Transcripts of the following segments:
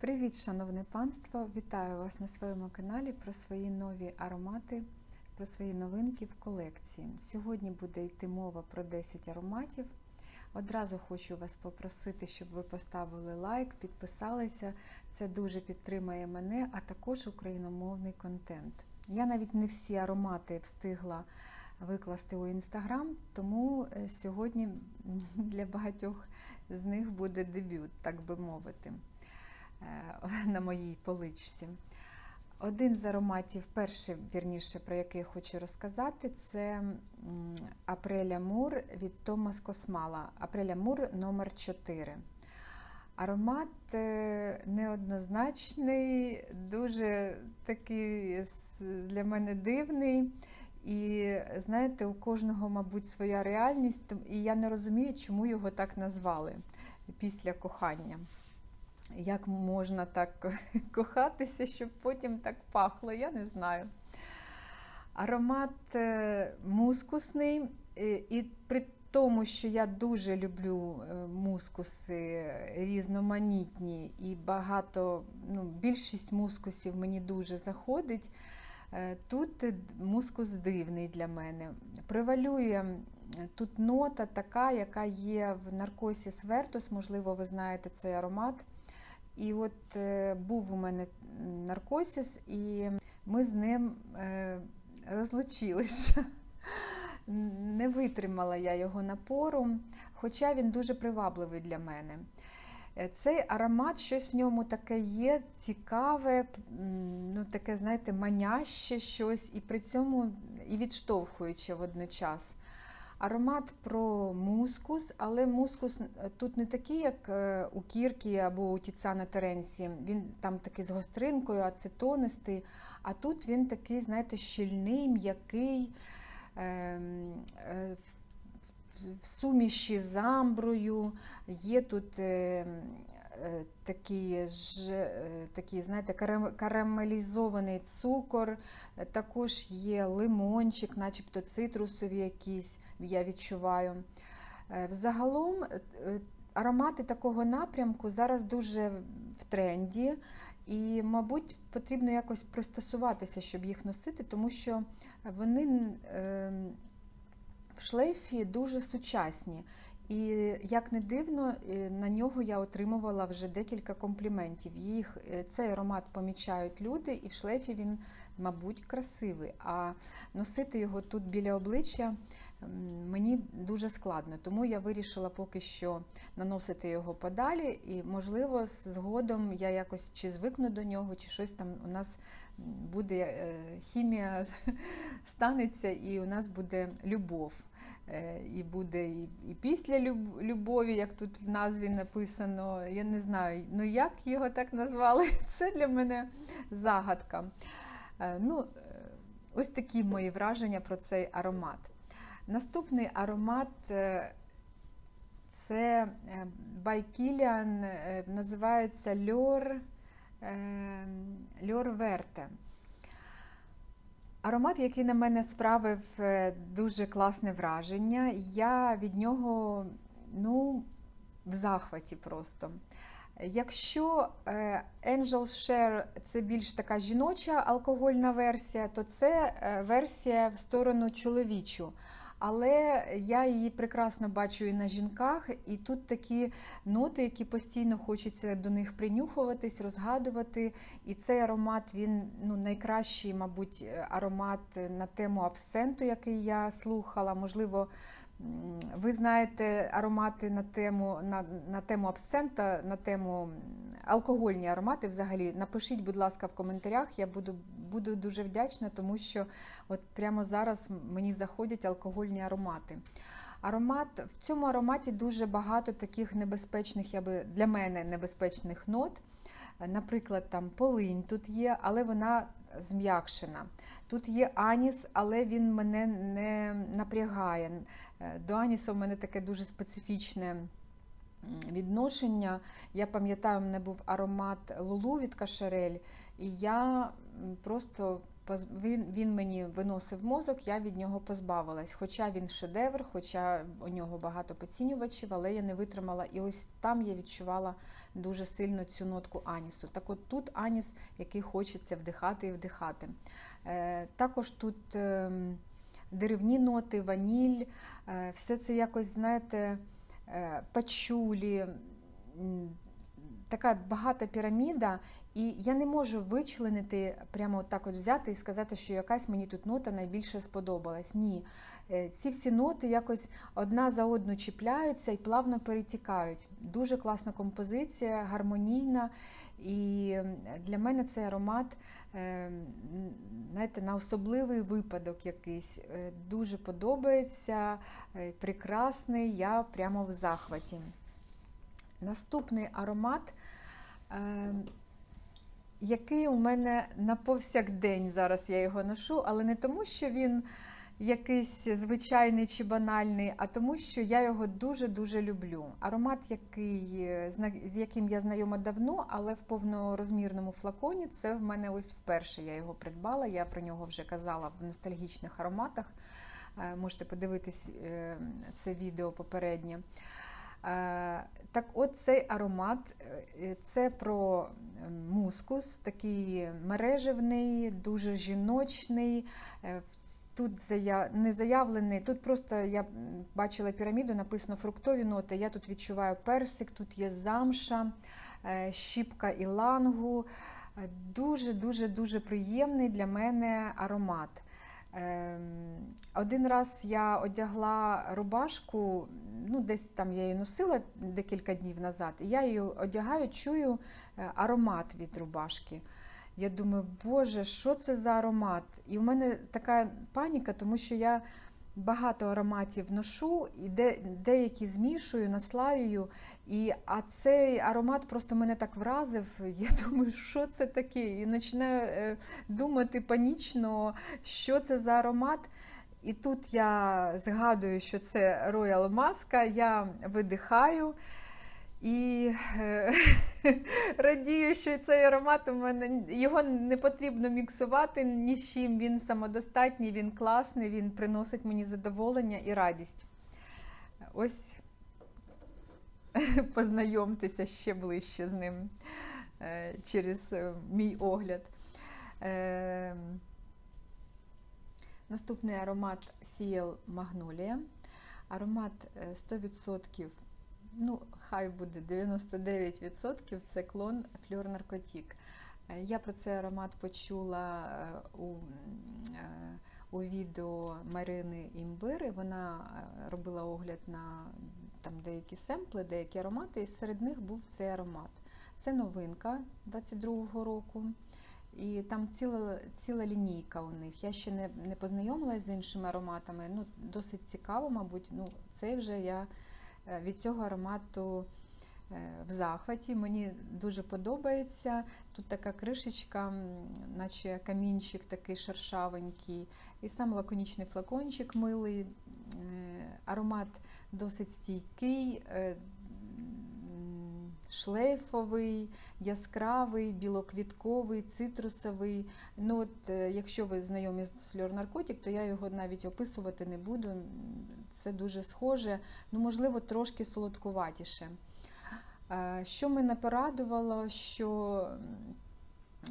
Привіт, шановне панство! Вітаю вас на своєму каналі про свої нові аромати, про свої новинки в колекції. Сьогодні буде йти мова про 10 ароматів. Одразу хочу вас попросити, щоб ви поставили лайк, підписалися. Це дуже підтримає мене, а також україномовний контент. Я навіть не всі аромати встигла викласти у інстаграм, тому е, сьогодні для багатьох з них буде дебют, так би мовити на моїй поличці. Один з ароматів, перший, вірніше, про який я хочу розказати, це Апреля Мур від Томас Космала. Апреля Мур номер 4 Аромат е, неоднозначний, дуже такий для мене дивний. І знаєте, у кожного, мабуть, своя реальність, і я не розумію, чому його так назвали після кохання. Як можна так кохатися, щоб потім так пахло, я не знаю. Аромат е, мускусний, і при тому, що я дуже люблю е, мускуси різноманітні і багато, ну, більшість мускусів мені дуже заходить. Е, тут мускус дивний для мене. Превалює тут нота така, яка є в наркосі Свертус, можливо, ви знаєте цей аромат. І от е, був у мене наркосіс, і ми з ним е, розлучилися. Не витримала я його напору, хоча він дуже привабливий для мене. Е, цей аромат, щось в ньому таке є, цікаве, ну таке, знаєте, маняще щось, і при цьому і відштовхуюче водночас. Аромат про мускус, але мускус е, тут не такий, як е, у Кіркі або у Тіцана Теренсі. Він там такий з гостринкою, ацетонистий, а тут він такий, знаєте, щільний, м'який. Ем, в суміші з амброю, є тут е, е, такий, е, такий знаєте, карамелізований цукор, також є лимончик, начебто цитрусові якісь, я відчуваю. Взагалом аромати такого напрямку зараз дуже в тренді. І, мабуть, потрібно якось пристосуватися, щоб їх носити, тому що вони ем, в шлейфі дуже сучасні. І як не дивно, е, на нього я отримувала вже декілька компліментів. Їх е, цей аромат помічають люди, і в шлейфі він, мабуть, красивий. А носити його тут біля обличчя мені дуже складно. Тому я вирішила поки що наносити його подалі, і, можливо, згодом я якось чи звикну до нього, чи щось там у нас буде е, хімія станеться, і у нас буде любов. Е, і буде і, після любові, як тут в назві написано. Я не знаю, ну як його так назвали, це для мене загадка. Е, ну, Ось такі мої враження про цей аромат. Наступний аромат це Байкіліан, називається Льор Льор Верте. Аромат, який на мене справив е, дуже класне враження. Я від нього ну, в захваті просто. Якщо е, Angel Share це більш така жіноча алкогольна версія, то це е, версія в сторону чоловічу. Але я її прекрасно бачу і на жінках, і тут такі ноти, які постійно хочеться до них принюхуватись, розгадувати. І цей аромат він ну, найкращий, мабуть, аромат на тему абсенту, який я слухала. Можливо, ви знаєте аромати на тему на, на тему абсента, на тему алкогольні аромати взагалі. Напишіть, будь ласка, в коментарях. Я буду буду дуже вдячна, тому що от прямо зараз мені заходять алкогольні аромати. Аромат, В цьому ароматі дуже багато таких небезпечних, я би для мене небезпечних нот. Наприклад, там полинь тут є, але вона зм'якшена. Тут є аніс, але він мене не напрягає. Е, до аніса в мене таке дуже специфічне відношення. Я пам'ятаю, у мене був аромат Лулу від Кашерель, і я просто він, він мені виносив мозок, я від нього позбавилась. Хоча він шедевр, хоча у нього багато поцінювачів, але я не витримала. І ось там я відчувала дуже сильно цю нотку анісу. Так от тут аніс, який хочеться вдихати і вдихати. Е, також тут ем, деревні ноти, ваніль, е, все це якось, знаєте, е, пачулі. Така багата піраміда, і я не можу вичленити, прямо так от взяти і сказати, що якась мені тут нота найбільше сподобалась. Ні. Е, Ці всі ноти якось одна за одну чіпляються і плавно перетікають. Дуже класна композиція, гармонійна. І для мене цей аромат е, знаєте, на особливий випадок якийсь. Е, Дуже подобається, прекрасний, я прямо в захваті. Наступний аромат, е, який у мене на повсякдень зараз я його ношу, але не тому, що він якийсь звичайний чи банальний, а тому, що я його дуже-дуже люблю. Аромат, який, е, з яким я знайома давно, але в повнорозмірному флаконі, це в мене ось вперше я його придбала. Я про нього вже казала в ностальгічних ароматах. Е, Можете подивитись е, це відео попереднє. Е, Так от цей аромат е, це про е, мускус, такий мережевний, дуже жіночний. Тут зая- не заявлений, тут просто я бачила піраміду, написано фруктові ноти. Я тут відчуваю персик, тут є замша, щіпка ілангу. Е, Дуже дуже дуже приємний для мене аромат. Ем, Один раз я одягла рубашку, ну десь там я її носила декілька днів назад, і я її одягаю, чую е, аромат від рубашки. Я думаю, Боже, що це за аромат? І в мене така паніка, тому що я багато ароматів ношу, і де, деякі змішую, наслаюю. І, а цей аромат просто мене так вразив. Я думаю, що це таке? І починаю е, думати панічно, що це за аромат. І тут я згадую, що це Royal Маска, я видихаю і е, радію, що цей аромат у мене його не потрібно міксувати ні з чим. Він самодостатній, він класний, він приносить мені задоволення і радість. Ось познайомтеся ще ближче з ним е, через е, мій огляд. Наступний аромат Ciel Magnolia. Аромат е, 100%, ну, хай буде 99%, це клон Fleur Narcotique. Е, Я про цей аромат почула е, у, е, у відео Марини Імбири. Вона робила огляд на там, деякі семпли, деякі аромати, і серед них був цей аромат. Це новинка 22-го року. І там ціла, ціла лінійка у них. Я ще не, не познайомилася з іншими ароматами. Ну, досить цікаво, мабуть. Ну, цей вже я від цього аромату е, в захваті. Мені дуже подобається. Тут така кришечка, наче камінчик такий шершавенький. І сам лаконічний флакончик милий. Е, Аромат досить стійкий. Шлейфовий, яскравий, білоквітковий, цитрусовий. Ну, от, е, якщо ви знайомі з Fleur Narcotic, то я його навіть описувати не буду. Це дуже схоже, ну, можливо, трошки солодкуватіше. Е, Що мене порадувало, що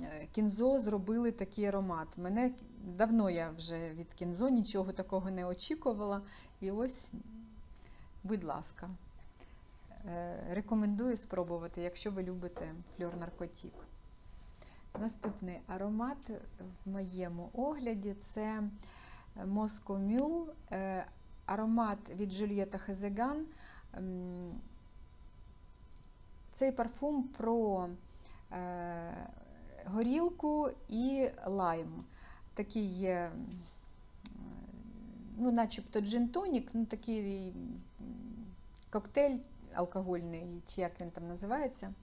е, кінзо зробили такий аромат. Мене давно я вже від кінзо нічого такого не очікувала. І ось, будь ласка. Е, Рекомендую спробувати, якщо ви любите фльор наркотік. Наступний аромат в моєму огляді це Moscow Mule, е, аромат від Джульєта Хезеган. Цей парфум про е, горілку і лайм. Такий є, ну, начебто джин-тонік, ну, такий коктейль алкогольний, чи як він там називається.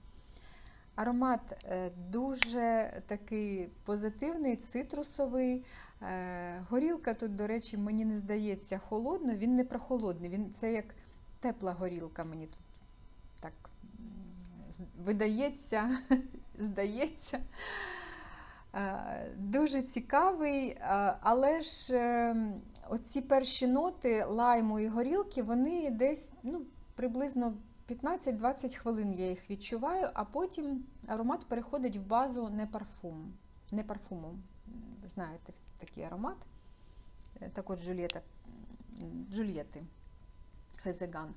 Аромат е, дуже такий позитивний, цитрусовий. Е, Горілка тут, до речі, мені не здається холодною, він не прохолодний, він це як тепла горілка мені тут так видається, здається. Е, Дуже цікавий, але ж оці перші ноти лайму і горілки, вони десь ну, приблизно 15-20 хвилин я їх відчуваю, а потім аромат переходить в базу не парфум. Не парфуму. Знаєте такий аромат. Е, Так от Джульєта, Джульєти Хезеган.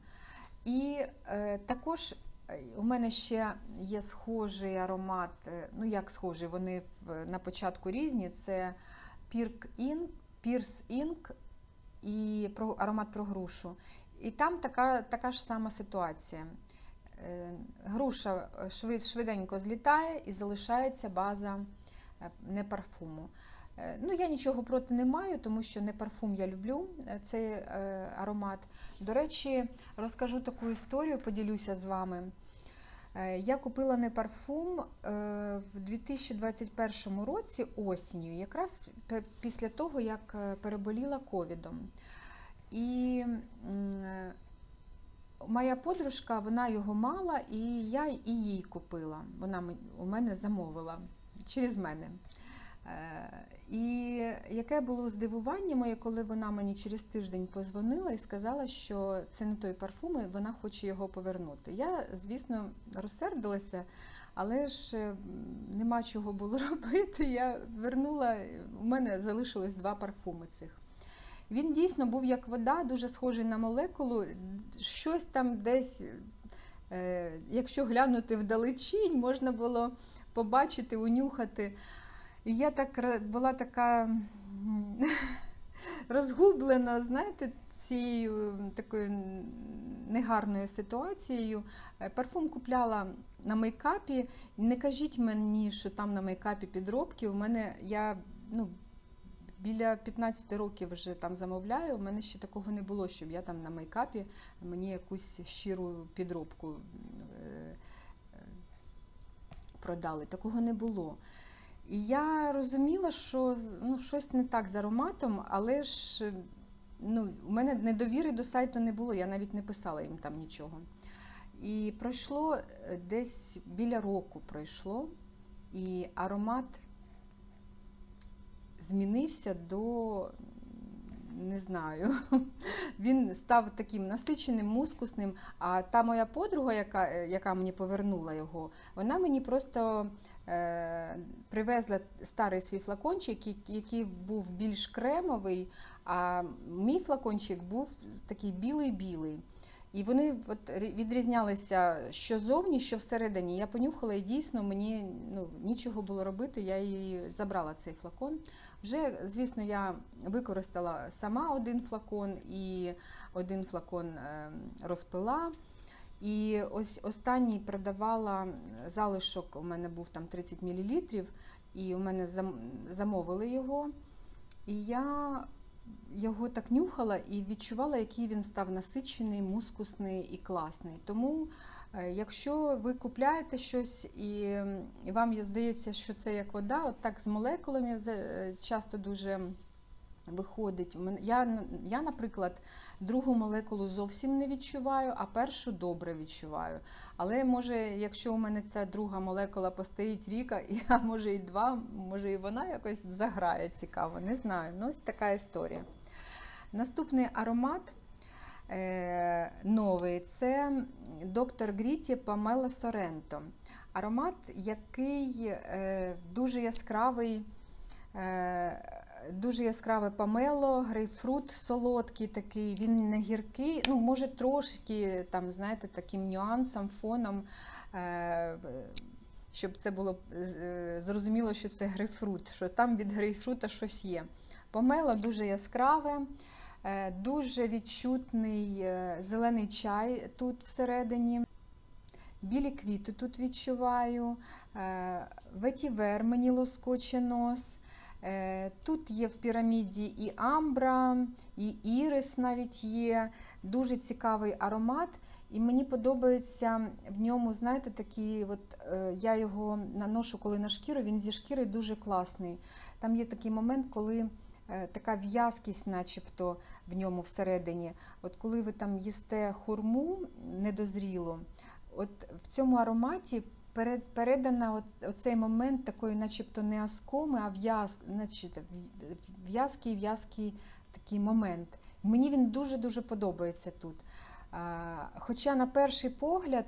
І е, також е, у мене ще є схожий аромат, е, ну як схожий, вони в, на початку різні. Це Pirk Ink, Pierce Ink і про, аромат про грушу. І там така, така ж сама ситуація. Е, Груша швиденько злітає і залишається база е, не парфуму. Е, Ну, я нічого проти не маю, тому що не парфум я люблю цей аромат. До речі, розкажу таку історію, поділюся з вами. Я купила не парфум в 2021 році осінню, якраз після того, як переболіла ковідом. І моя подружка, вона його мала, і я і їй купила. Вона у мене замовила через мене. Е, І яке було здивування моє, коли вона мені через тиждень позвонила і сказала, що це не той парфум, і вона хоче його повернути. Я, звісно, розсердилася, але ж е, нема чого було робити. Я вернула, у мене залишилось два парфуми цих. Він дійсно був як вода, дуже схожий на молекулу. Щось там десь, е, якщо глянути вдалечінь, можна було побачити, унюхати. І я так була така розгублена, знаєте, цією такою негарною ситуацією. Е, Парфум купляла на мейкапі. Не кажіть мені, що там на мейкапі підробки. У мене я ну, біля 15 років вже там замовляю. У мене ще такого не було, щоб я там на мейкапі мені якусь щиру підробку е, продали. Такого не було. І я розуміла, що ну, щось не так з ароматом, але ж ну, у мене недовіри до сайту не було, я навіть не писала їм там нічого. І пройшло е, десь біля року пройшло, і аромат змінився до, не знаю, він став таким насиченим, мускусним. А та моя подруга, яка, яка мені повернула його, вона мені просто е, привезла старий свій флакончик, який був більш кремовий, а мій флакончик був такий білий-білий. І вони от відрізнялися що зовні, що всередині. Я понюхала і дійсно мені ну, нічого було робити, я її забрала цей флакон. Вже, звісно, я використала сама один флакон і один флакон е, розпила. І ось останній продавала залишок, у мене був там 30 мл, і у мене замовили його. І я його так нюхала і відчувала, який він став насичений, мускусний і класний. Тому, е, якщо ви купляєте щось і, вам здається, що це як вода, от так з молекулами е, часто дуже виходить. Я, я, наприклад, другу молекулу зовсім не відчуваю, а першу добре відчуваю. Але може, якщо у мене ця друга молекула постоїть ріка, а може і два, може і вона якось заграє цікаво, не знаю. Ну, ось така історія. Наступний аромат е, новий це доктор Гріті Памела Соренто. Аромат, який е, дуже яскравий. Е, Дуже яскраве помело, грейпфрут солодкий такий, він не гіркий, ну, може трошки там, знаєте, таким нюансом, фоном, е, щоб це було е, зрозуміло, що це грейпфрут, що там від грейпфрута щось є. Помело дуже яскраве, е, дуже відчутний зелений чай тут всередині. Білі квіти тут відчуваю, ветівер мені лоскоче нос. Е, Тут є в піраміді і амбра, і ірис навіть є. Дуже цікавий аромат. І мені подобається в ньому, знаєте, такий, от, е, я його наношу коли на шкіру, він зі шкіри дуже класний. Там є такий момент, коли е, така в'язкість, начебто, в ньому всередині. От коли ви там їсте хурму недозрілу, от в цьому ароматі передана от, оцей момент такої, начебто не аскоми, а в'яз, значить, в'язкий, в'язкий такий момент. Мені він дуже-дуже подобається тут. Хоча на перший погляд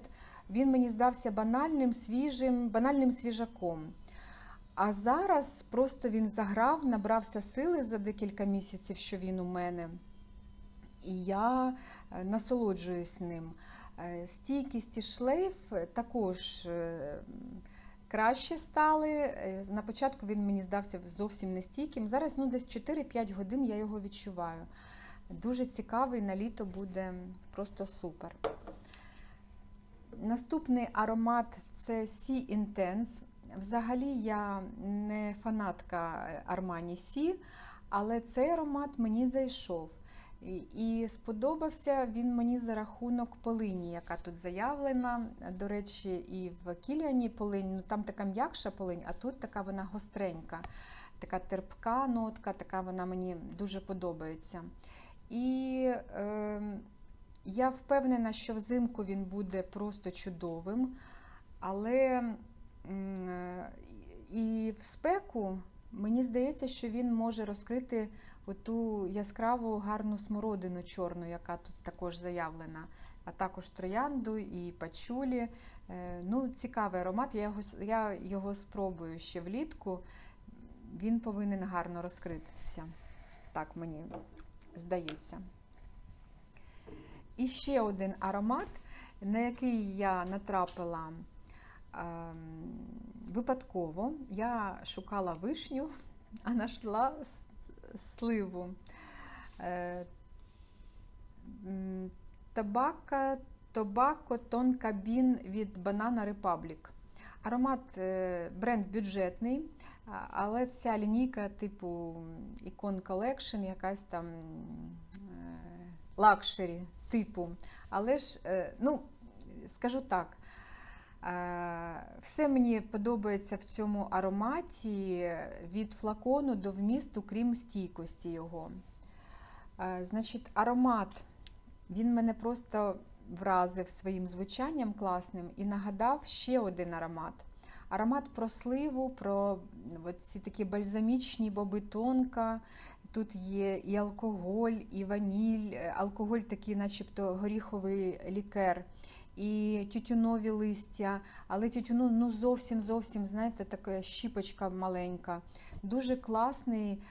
він мені здався банальним, свіжим, банальним свіжаком. А зараз просто він заграв, набрався сили за декілька місяців, що він у мене. І я е, насолоджуюсь ним. Е, Стійкість і шлейф також е, краще стали. Е, На початку він мені здався зовсім не стійким. Зараз ну, десь 4-5 годин я його відчуваю. Дуже цікавий, на літо буде просто супер. Наступний аромат це Sea Intense. Взагалі я не фанатка Armani Sea, але цей аромат мені зайшов. І, сподобався він мені за рахунок полині, яка тут заявлена. До речі, і в Кіліані полинь, ну там така м'якша полинь, а тут така вона гостренька, така терпка нотка, така вона мені дуже подобається. І е, я впевнена, що взимку він буде просто чудовим, але е, і в спеку мені здається, що він може розкрити оту яскраву гарну смородину чорну, яка тут також заявлена, а також троянду і пачулі. Е, Ну, цікавий аромат. Я його, я його спробую ще влітку. Він повинен гарно розкритися. Так мені здається. І ще один аромат, на який я натрапила ем, випадково. Я шукала вишню, а знайшла сливу. Е, Табака, Тобако Тонка Бін від Banana Republic. Аромат е, бренд бюджетний, але ця лінійка типу Icon Collection, якась там лакшері типу. Але ж, е, ну, скажу так, е, все мені подобається в цьому ароматі від флакону до вмісту, крім стійкості його. Е, Значить, аромат, він мене просто вразив своїм звучанням класним і нагадав ще один аромат. Аромат про сливу, про ці такі бальзамічні боби тонка. Тут є і алкоголь, і ваніль, е, алкоголь такий, начебто горіховий лікер, і тютюнові листя, але тютюну ну, зовсім зовсім, знаєте, така щіпочка маленька. Дуже класний.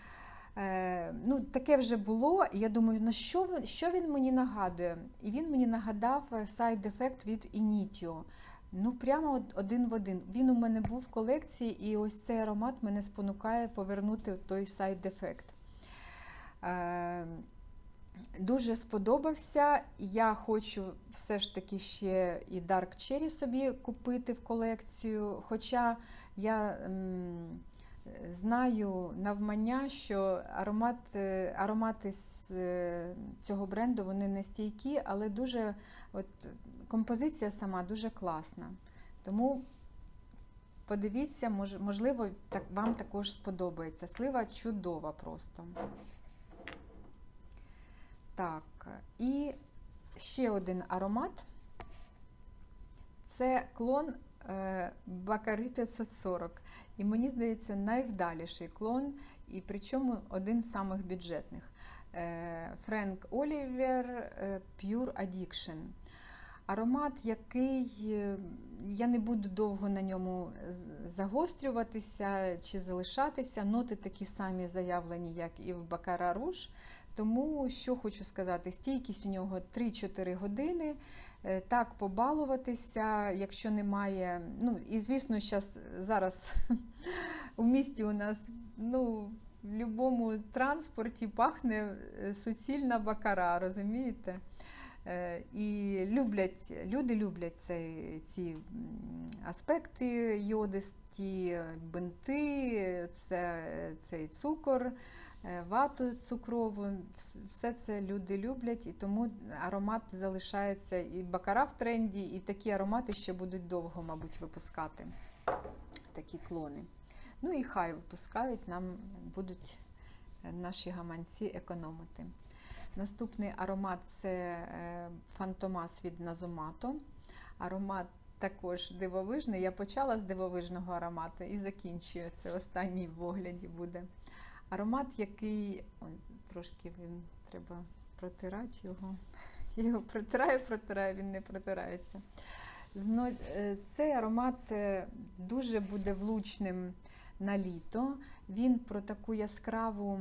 Е, ну, таке вже було. Я думаю, на що, що він мені нагадує? І він мені нагадав сайд-ефект від Initio. Ну, прямо один в один. Він у мене був в колекції, і ось цей аромат мене спонукає повернути той сайд-ефект. Дуже сподобався. Я хочу все ж таки ще і Dark Cherry собі купити в колекцію. Хоча я м, знаю навмання, що аромат, е, аромати з е, цього бренду вони не стійкі, але дуже от, композиція сама дуже класна. Тому подивіться, мож- можливо, так, вам також сподобається. Слива чудова просто. Так, і ще один аромат. Це клон е, Бакари 540. І мені здається, найвдаліший клон, і причому один з самих бюджетних. Е, Френк Олівер е, Pure Addiction. Аромат, який я не буду довго на ньому загострюватися чи залишатися. Ноти такі самі заявлені, як і в Бакара Руж. Тому що хочу сказати, стійкість у нього 3-4 години. Е, Так, побалуватися, якщо немає. Ну, і звісно, щас, зараз у місті у нас ну, в будь-якому транспорті пахне е, суцільна бакара, розумієте? Е, І люблять, люди люблять цей, ці аспекти йодисті, бинти, це, цей цукор, е, вату цукрову. Все це люди люблять, і тому аромат залишається і бакара в тренді, і такі аромати ще будуть довго, мабуть, випускати. Такі клони. Ну і хай випускають, нам будуть е, наші гаманці економити. Наступний аромат це е, Фантомас від Назомато. Аромат також дивовижний. Я почала з дивовижного аромату і закінчую. Це останній в огляді буде. Аромат, який ой, трошки він треба протирати його. Я його протираю, протираю, він не протирається. Е, Цей аромат е, дуже буде влучним на літо. Він про таку яскраву,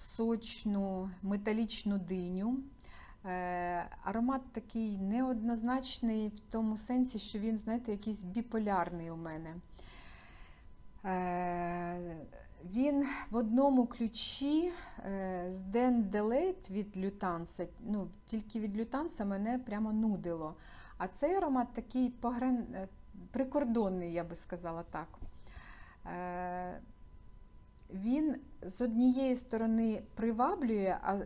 сочну, металічну диню. Е, Аромат такий неоднозначний в тому сенсі, що він, знаєте, якийсь біполярний у мене. Е, Він в одному ключі е, з Ден Делейт від Лютанса. Ну, тільки від Лютанса мене прямо нудило. А цей аромат такий погран... прикордонний, я би сказала так. Він з однієї сторони приваблює, а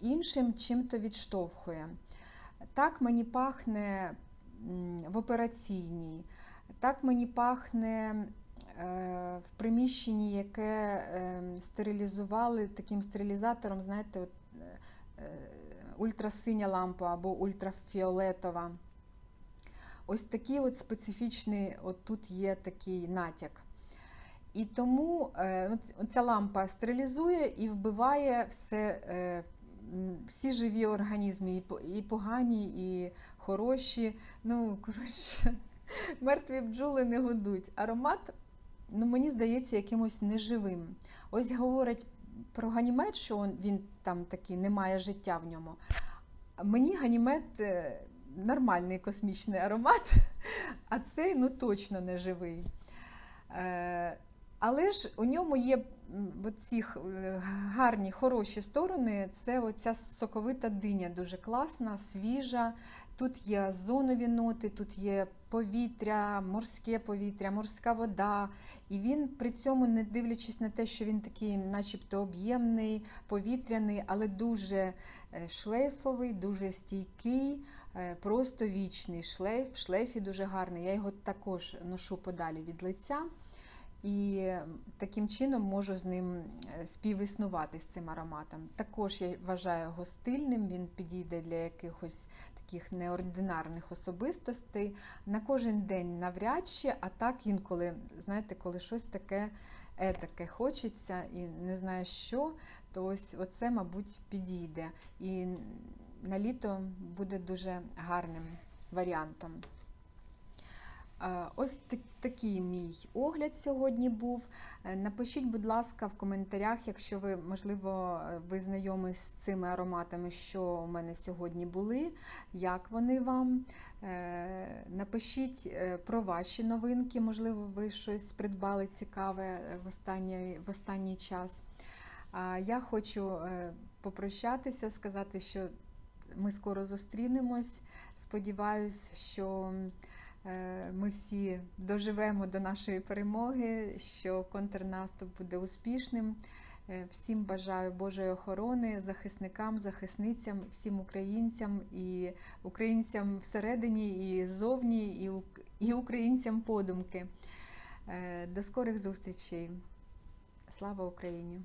іншим чим-то відштовхує. Так мені пахне в операційній, так мені пахне е, в приміщенні, яке е, стерилізували таким стерилізатором, знаєте, от, е, е, ультрасиня лампа або ультрафіолетова. Ось такий от специфічний, от тут є такий натяк. І тому е, ця лампа стерилізує і вбиває все, е, всі живі організми, і, погані, і хороші. Ну, коротше, мертві бджоли не годуть. Аромат, ну, мені здається, якимось неживим. Ось говорять про ганімет, що він там такий, немає життя в ньому. Мені ганімет е, нормальний космічний аромат, а цей ну точно не живий. Але ж у ньому є х- е, гарні, хороші сторони. Це оця соковита диня, дуже класна, свіжа. Тут є озонові ноти, тут є повітря, морське повітря, морська вода. І він при цьому, не дивлячись на те, що він такий, начебто, об'ємний, повітряний, але дуже е, шлейфовий, дуже стійкий, е, просто вічний шлейф. В шлейфі дуже гарний. Я його також ношу подалі від лиця. І таким чином можу з ним е, співіснувати з цим ароматом. Також я вважаю його стильним, він підійде для якихось таких неординарних особистостей. На кожен день навряд чи, а так інколи, знаєте, коли щось таке етаке хочеться і не знаю що, то ось оце, мабуть, підійде. І на літо буде дуже гарним варіантом. Е, Ось так- такий мій огляд сьогодні був. Е, Напишіть, будь ласка, в коментарях, якщо ви, можливо, е, ви знайомі з цими ароматами, що у мене сьогодні були, як вони вам. Напишіть про ваші новинки, можливо, ви щось придбали цікаве в останній, в останній час. Я хочу попрощатися, сказати, що ми скоро зустрінемось. Сподіваюсь, що ми всі доживемо до нашої перемоги, що контрнаступ буде успішним. Е, Всім бажаю Божої охорони, захисникам, захисницям, всім українцям і українцям всередині, і ззовні, і, українцям подумки. Е, До скорих зустрічей. Слава Україні!